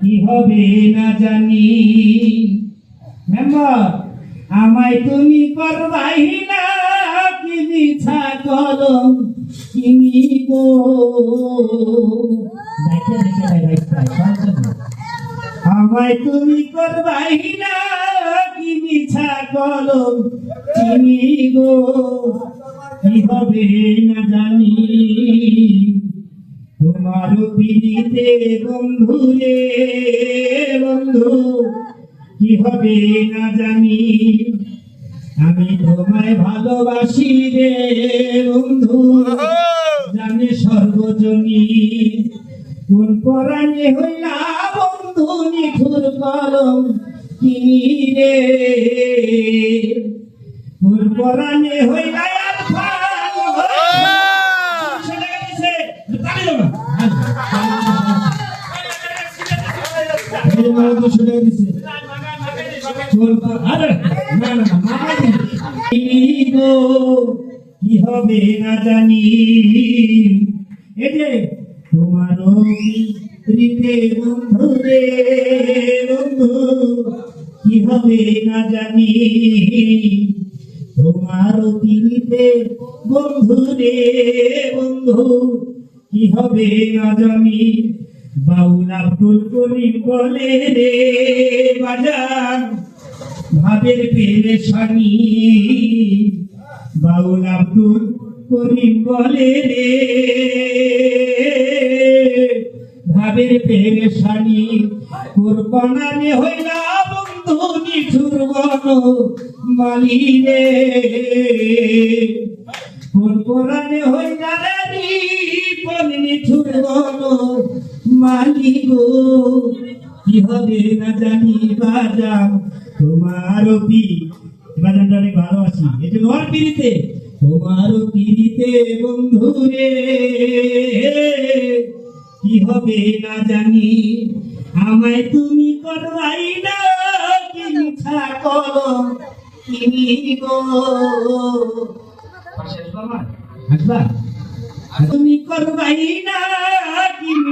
কি হবে না জানি। মেম্বার আমায় তুমি করবাই না, কি মিছা কলম কিনি গো আমায় তুমি করবাই না, কি মিছা কলম চিনি গো কি হবে না জানি। তোমার পিড়িতে বন্ধু রে বন্ধু। কি হবে না জানি। আমি তোমায় ভালোবাসি রে বন্ধু। জানে সর্বজনী কোন পরাণে হইলা বন্ধু নিঠুর কলম কিনি রে। কোন পরাণে হইলা গো কি হবে না জানি এই তোমার রীতে বন্ধু রে বন্ধু কি হবে না জানি তোমার পিড়িতে বন্ধু রে বন্ধু কি হবে না জানি বাউল আব্দুল বলে রে বাজান, ভাবের পেরেশানি। বাউল আব্দুল করিম বলে রে, ভাবের পেরেশানি। কোরবানানে হইলা বন্ধু নিঠুর বন মালি রে। কোরবানে হইলা রে নিঠুর বন মালি গো কি হবে না জানি বাজান তোমারও পি বাজানটা অনেক ভালোবাসি এই জন্য ওর পিড়িতে। তোমারও পিড়িতে বন্ধু রে। কি হবে না জানি? আমায় তুমি করবাই না কি মিঠা করো কিনি গো। তুমি করবাই না কি